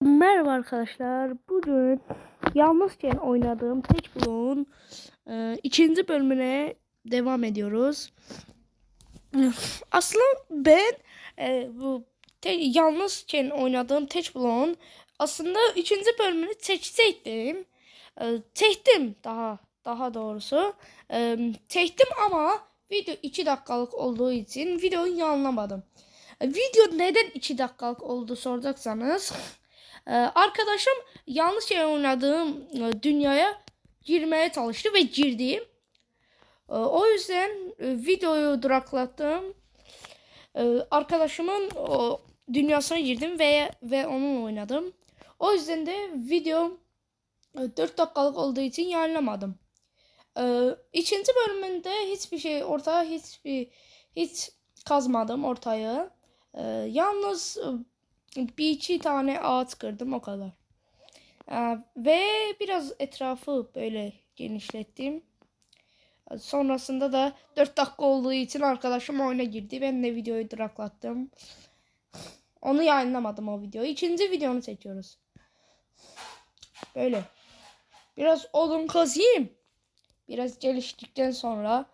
Merhaba arkadaşlar. Bugün yalnızken oynadığım Tek Bloğ'un e, ikinci bölümüne devam ediyoruz. Aslında ben e, bu te, yalnızken oynadığım Tek Bloğ'un aslında ikinci bölümünü seçseydim. E, çektim daha daha doğrusu. E, çektim ama video 2 dakikalık olduğu için videoyu yanlamadım. E, Video neden 2 dakikalık oldu soracaksanız ee, arkadaşım yanlış yer oynadığım e, dünyaya girmeye çalıştı ve girdim. Ee, o yüzden e, videoyu duraklattım. Ee, arkadaşımın o, dünyasına girdim ve ve onunla oynadım. O yüzden de video e, 4 dakikalık olduğu için yayınlamadım. Ee, ikinci bölümünde hiçbir şey ortaya hiçbir hiç kazmadım ortaya. Ee, yalnız e, bir iki tane ağaç kırdım o kadar. Ee, ve biraz etrafı böyle genişlettim. Ee, Sonrasında da 4 dakika olduğu için arkadaşım oyuna girdi. Ben de videoyu duraklattım. Onu yayınlamadım o videoyu. İkinci videonu seçiyoruz. Böyle. Biraz odun kazayım. Biraz geliştikten sonra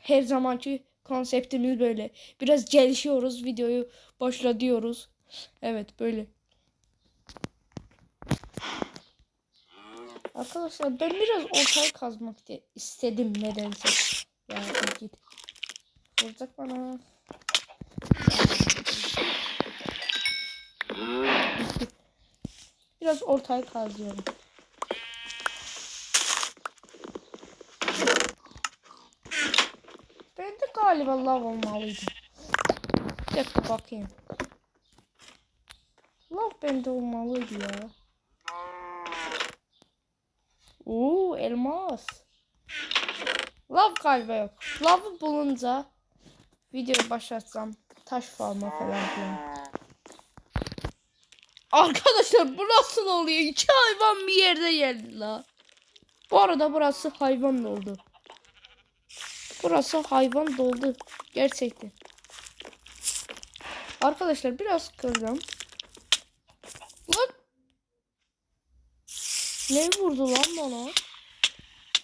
her zamanki konseptimiz böyle. Biraz gelişiyoruz. Videoyu başla diyoruz. Evet böyle. Arkadaşlar ben biraz ortaya kazmak istedim nedense. Ya git. Vuracak bana. Biraz ortaya kazıyorum. Ben de galiba lav olmalıydım. Bir dakika bakayım. Lav bende olmalıydı ya. Oo elmas. Lav galiba yok. Lavı bulunca video başlatsam taş farma falan filan. Arkadaşlar bu nasıl oluyor? İki hayvan bir yerde geldi la. Bu arada burası hayvan doldu. Burası hayvan doldu. Gerçekten. Arkadaşlar biraz kırdım. Lan. Ne vurdu lan bana?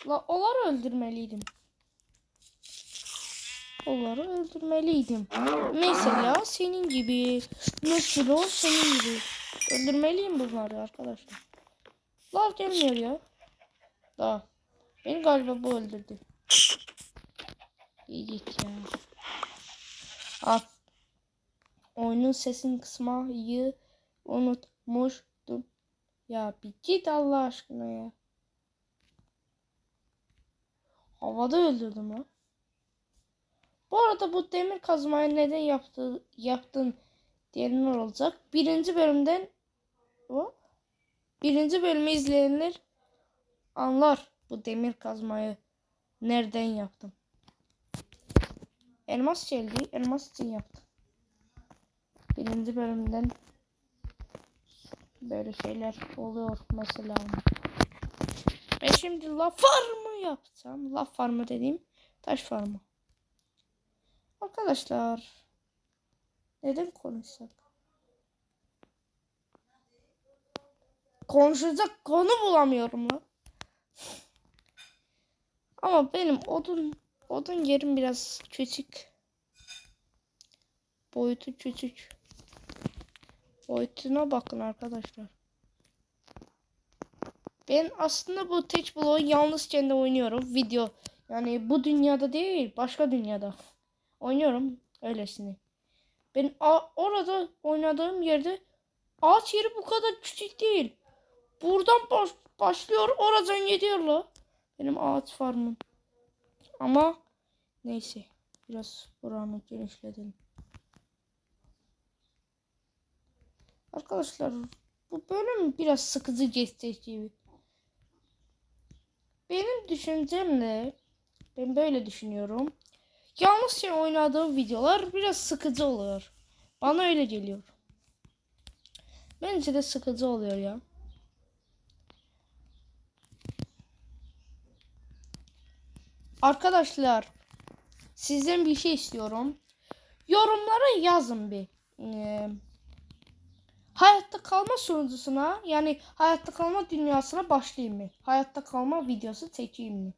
La onları öldürmeliydim. Onları öldürmeliydim. Mesela senin gibi. Mesela senin gibi. Öldürmeliyim bunları arkadaşlar. Lav gelmiyor ya. Daha. Beni galiba bu öldürdü. İyi git ya. Al. Oyunun sesini kısmayı unutmuştum. Ya bir git Allah aşkına ya. Havada öldürdüm ha. Bu arada bu demir kazmayı neden yaptı, yaptın diyenler olacak. Birinci bölümden o birinci bölümü izleyenler anlar bu demir kazmayı nereden yaptım. Elmas geldi. Elmas için yaptım. Birinci bölümden böyle şeyler oluyor mesela. Ben şimdi laf farmı yapsam. Laf farmı dediğim taş farmı. Arkadaşlar neden konuşsak? Konuşacak konu bulamıyorum lan. Ama benim odun odun yerim biraz küçük. Boyutu küçük. Boyutuna bakın arkadaşlar. Ben aslında bu Touch Block'u yalnızken de oynuyorum. Video. Yani bu dünyada değil, başka dünyada. Oynuyorum öylesine. Ben orada oynadığım yerde ağaç yeri bu kadar küçük değil. Buradan baş başlıyor, oradan gidiyor la. Benim ağaç farmım. Ama neyse. Biraz buranı genişletelim. Arkadaşlar bu bölüm biraz sıkıcı geçecek gibi. Benim düşüncemle ben böyle düşünüyorum. Yalnızca oynadığım videolar biraz sıkıcı oluyor. Bana öyle geliyor. Bence de sıkıcı oluyor ya. Arkadaşlar sizden bir şey istiyorum. Yorumlara yazın bir. Ee, hayatta kalma sunucusuna yani hayatta kalma dünyasına başlayayım mı? Hayatta kalma videosu çekeyim mi?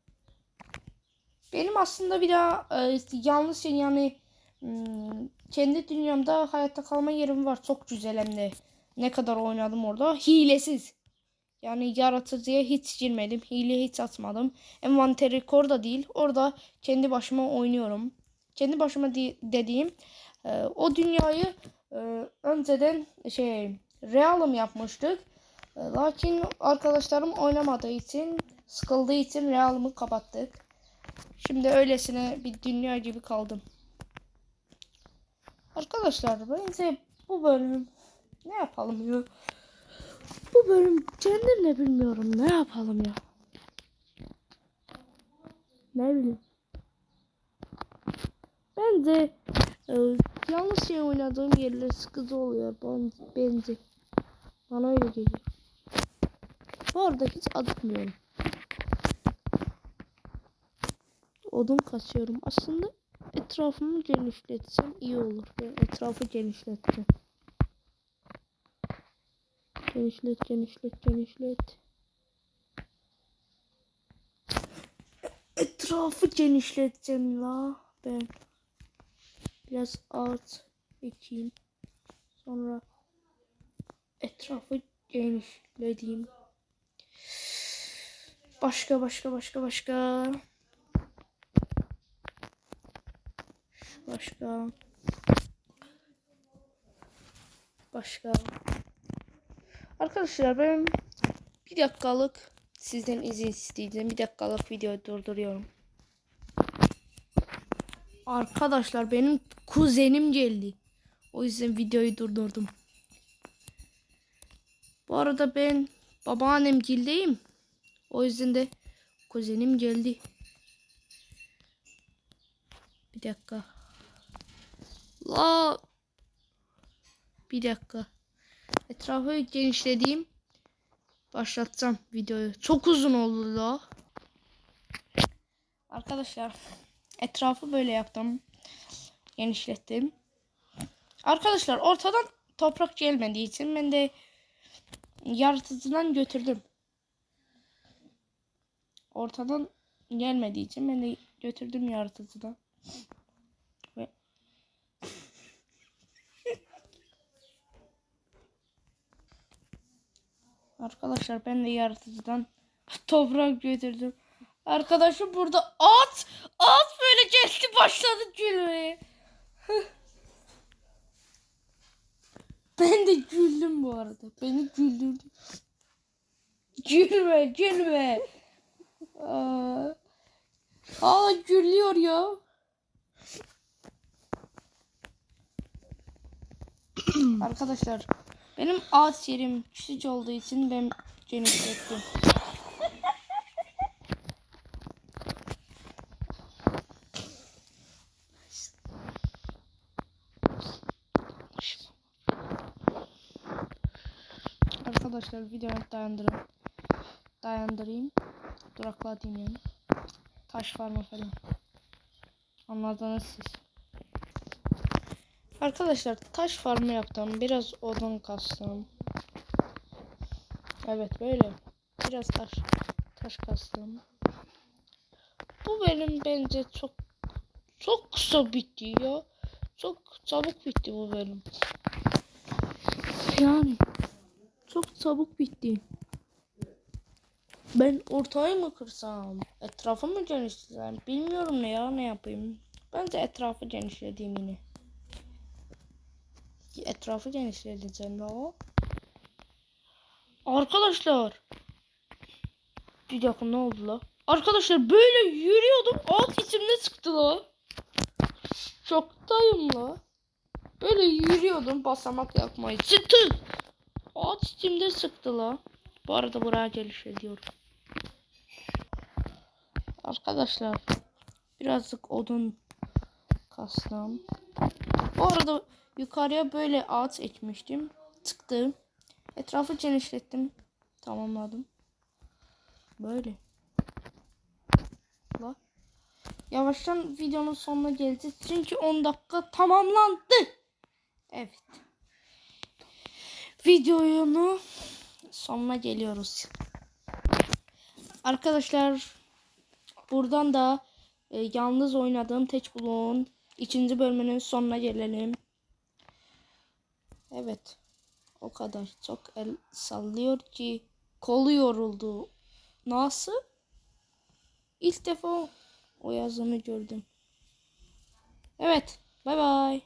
Benim aslında bir daha e, yalnız şey yani hmm, kendi dünyamda hayatta kalma yerim var. Çok güzel hem de. Ne kadar oynadım orada. Hilesiz. Yani yaratıcıya hiç girmedim. Hile hiç atmadım. Envanteri orada değil. Orada kendi başıma oynuyorum. Kendi başıma di- dediğim e, o dünyayı e, önceden şey realım yapmıştık. E, lakin arkadaşlarım oynamadığı için sıkıldığı için realımı kapattık. Şimdi öylesine bir dünya gibi kaldım. Arkadaşlar bence bu bölüm ne yapalım ya? Bu bölüm kendim de bilmiyorum ne yapalım ya. Ne bileyim. Bence e, yanlış şey oynadığım yerler sıkıcı oluyor ben, bence. Bana öyle geliyor. Bu arada hiç acıkmıyorum. Odun kasıyorum. Aslında etrafımı genişletsem iyi olur. Ben etrafı genişleteceğim. Genişlet, genişlet, genişlet. Etrafı genişleteceğim la ben. Biraz ağaç ekeyim. Sonra etrafı genişleteyim. Başka başka başka başka. Başka. Başka. Arkadaşlar ben bir dakikalık sizden izin isteyeceğim. Bir dakikalık videoyu durduruyorum. Arkadaşlar benim kuzenim geldi. O yüzden videoyu durdurdum. Bu arada ben babaannem gildeyim. O yüzden de kuzenim geldi. Bir dakika. La. Bir dakika. Etrafı genişlediğim. Başlatacağım videoyu. Çok uzun oldu la. Arkadaşlar etrafı böyle yaptım. Genişlettim. Arkadaşlar ortadan toprak gelmediği için ben de yaratıcıdan götürdüm. Ortadan gelmediği için ben de götürdüm yaratıcıdan. Ve Arkadaşlar ben de yaratıcıdan toprak götürdüm. Arkadaşım burada at at böyle geldi başladı gülmeye. ben de güldüm bu arada. Beni güldürdü. Gülme gülme. Aa, aa gülüyor ya. Arkadaşlar benim ağaç yerim küçük olduğu için ben genişlettim. Arkadaşlar videoyu dayandırın. Dayandırayım. Duraklatayım yani. Taş var mı falan. Anladınız siz. Arkadaşlar taş farmı yaptım. Biraz odun kastım. Evet böyle. Biraz taş taş kastım. Bu benim bence çok çok kısa bitti ya. Çok çabuk bitti bu bölüm. Yani çok çabuk bitti. Ben ortayı mı kırsam? Etrafı mı genişletsem? Bilmiyorum ne ya ne yapayım. Bence etrafı genişlediğim yine. Etrafı genişleteceğim ya. Arkadaşlar. Bir dakika ne oldu la? Arkadaşlar böyle yürüyordum. Alt içimde çıktı la. Şoktayım la. Böyle yürüyordum basamak yapmayı. Çıktı. Alt içimde sıktı la. Bu arada buraya geliş ediyorum. Arkadaşlar birazcık odun kastım. Bu arada yukarıya böyle ağaç ekmiştim. Çıktı. Etrafı genişlettim. Tamamladım. Böyle. La. Yavaştan videonun sonuna geleceğiz. Çünkü 10 dakika tamamlandı. Evet. Videonun sonuna geliyoruz. Arkadaşlar buradan da e, yalnız oynadığım Teç Bloğun ikinci bölümünün sonuna gelelim. Evet. O kadar çok el sallıyor ki kolu yoruldu. Nasıl? İlk defa o yazımı gördüm. Evet. Bay bay.